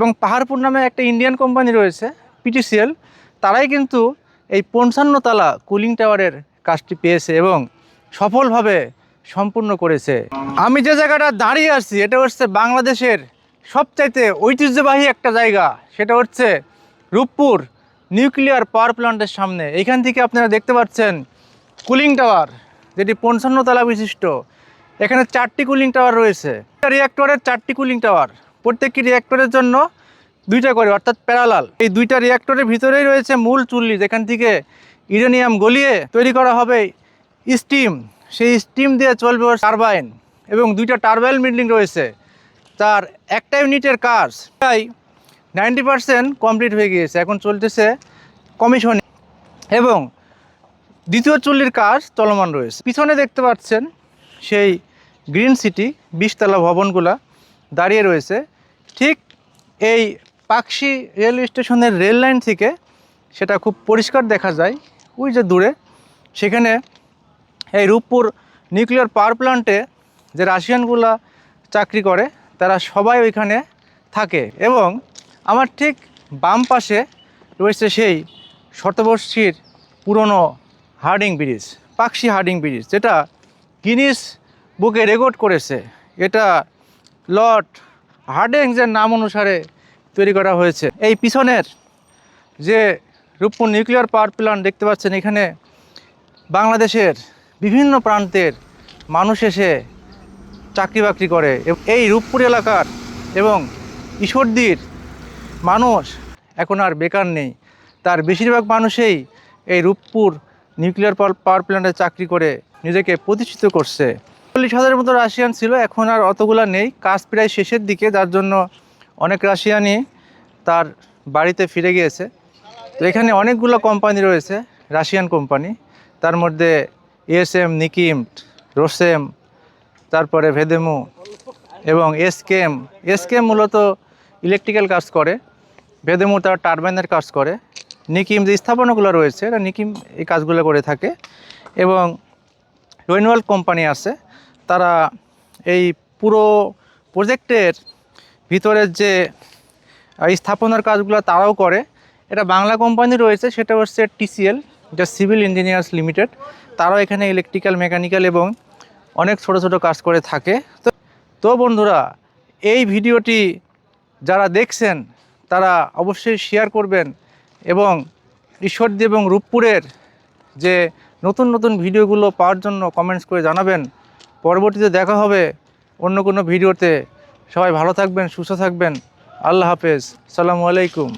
এবং পাহাড়পুর নামে একটা ইন্ডিয়ান কোম্পানি রয়েছে পিটিসিএল তারাই কিন্তু এই পঞ্চান্ন তালা কুলিং টাওয়ারের কাজটি পেয়েছে এবং সফলভাবে সম্পূর্ণ করেছে। আমি যে জায়গাটা দাঁড়িয়ে আছি, এটা হচ্ছে বাংলাদেশের সবচাইতে ঐতিহ্যবাহী একটা জায়গা। সেটা হচ্ছে রূপপুর নিউক্লিয়ার পাওয়ার প্ল্যান্টের সামনে। এখান থেকে আপনারা দেখতে পাচ্ছেন কুলিং টাওয়ার যেটি পঞ্চান্ন তলা বিশিষ্ট। এখানে চারটি কুলিং টাওয়ার রয়েছে। রিয়াক্টরের চারটি কুলিং টাওয়ার প্রত্যেকটি রিয়াক্টরের জন্য দুইটা করে, অর্থাৎ প্যারালাল এই দুইটা রিয়াক্টরের ভিতরেই রয়েছে মূল চুল্লি, যেখান থেকে ইউরেনিয়াম গলিয়ে তৈরি করা হবে স্টিম সেই স্টিম দিয়ে চলবে টারবাইন এবং দুইটা টারবাইন বিল্ডিং রয়েছে, তার একটা ইউনিটের কাজ প্রায় নাইনটি পার্সেন্ট কমপ্লিট হয়ে গিয়েছে, এখন চলতেছে কমিশন এবং দ্বিতীয় চুল্লির কাজ চলমান রয়েছে। পিছনে দেখতে পাচ্ছেন সেই গ্রিন সিটি বিশতলা ভবনগুলা। দাঁড়িয়ে রয়েছে। ঠিক এই পাকশি রেলওয়ে স্টেশনের রেল লাইন থেকে সেটা খুব পরিষ্কার দেখা যায়, ওই যে দূরে। সেখানে এই রূপপুর নিউক্লিয়ার পাওয়ার প্ল্যান্টে যে রাশিয়ানগুলা চাকরি করে, তারা সবাই ওইখানে থাকে এবং আমার ঠিক বাম পাশে রয়েছে সেই শতবর্ষীর পুরনো Hardinge bridge, Pakshi Hardinge bridge, যেটা গিনিস বুকে রেকর্ড করেছে। এটা লর্ড হার্ডিংসের নাম অনুসারে তৈরি করা হয়েছে। এই পিছনের যে রূপপুর নিউক্লিয়ার পাওয়ার প্ল্যান্ট দেখতে পাচ্ছেন, এখানে বাংলাদেশের বিভিন্ন প্রান্তের মানুষ এসে চাকরি বাকরি করে এই রূপপুর এলাকার এবং ঈশ্বরদীর মানুষ এখন আর বেকার নেই। তার বেশিরভাগ মানুষেই এই রূপপুর নিউক্লিয়ার পাওয়ার প্ল্যান্টে চাকরি করে নিজেকে প্রতিষ্ঠিত করছে। চল্লিশ হাজারের মতো রাশিয়ান ছিল, এখন আর অতগুলা নেই। কাজ প্রায় শেষের দিকে, যার জন্য অনেক রাশিয়ানই তার বাড়িতে ফিরে গিয়েছে। তো এখানে অনেকগুলো কোম্পানি রয়েছে, রাশিয়ান কোম্পানি। তার মধ্যে এএসএম নিকিম, রোসেম, তারপরে ভেদেমু এবং এসকেম এসকেম মূলত ইলেকট্রিক্যাল কাজ করে, ভেদেমু তার টারবাইনের কাজ করে। নিকিম যে স্থাপনাগুলো রয়েছে, এরা নিকিম এই কাজগুলো করে থাকে। এবং রেনুয়াল কোম্পানি আছে তারা এই পুরো প্রজেক্টের ভিতরের যে স্থাপনার কাজগুলো তারাও করে। এটা বাংলা কোম্পানি রয়েছে, সেটা হচ্ছে টিসিএল যা সিভিল ইঞ্জিনিয়ার্স লিমিটেড। তারাও এখানে ইলেকট্রিক্যাল মেকানিক্যাল এবং অনেক ছোট ছোট কাজ করে থাকে। তো তো বন্ধুরা, এই ভিডিওটি যারা দেখছেন, তারা অবশ্যই শেয়ার করবেন এবং ঈশ্বরদী এবং রূপপুরের যে নতুন নতুন ভিডিওগুলো পাওয়ার জন্য কমেন্টস করে জানাবেন। পরবর্তীতে দেখা হবে অন্য কোনো ভিডিওতে। সবাই ভালো থাকবেন, সুস্থ থাকবেন। আল্লাহ হাফেজ। সালামু আলাইকুম।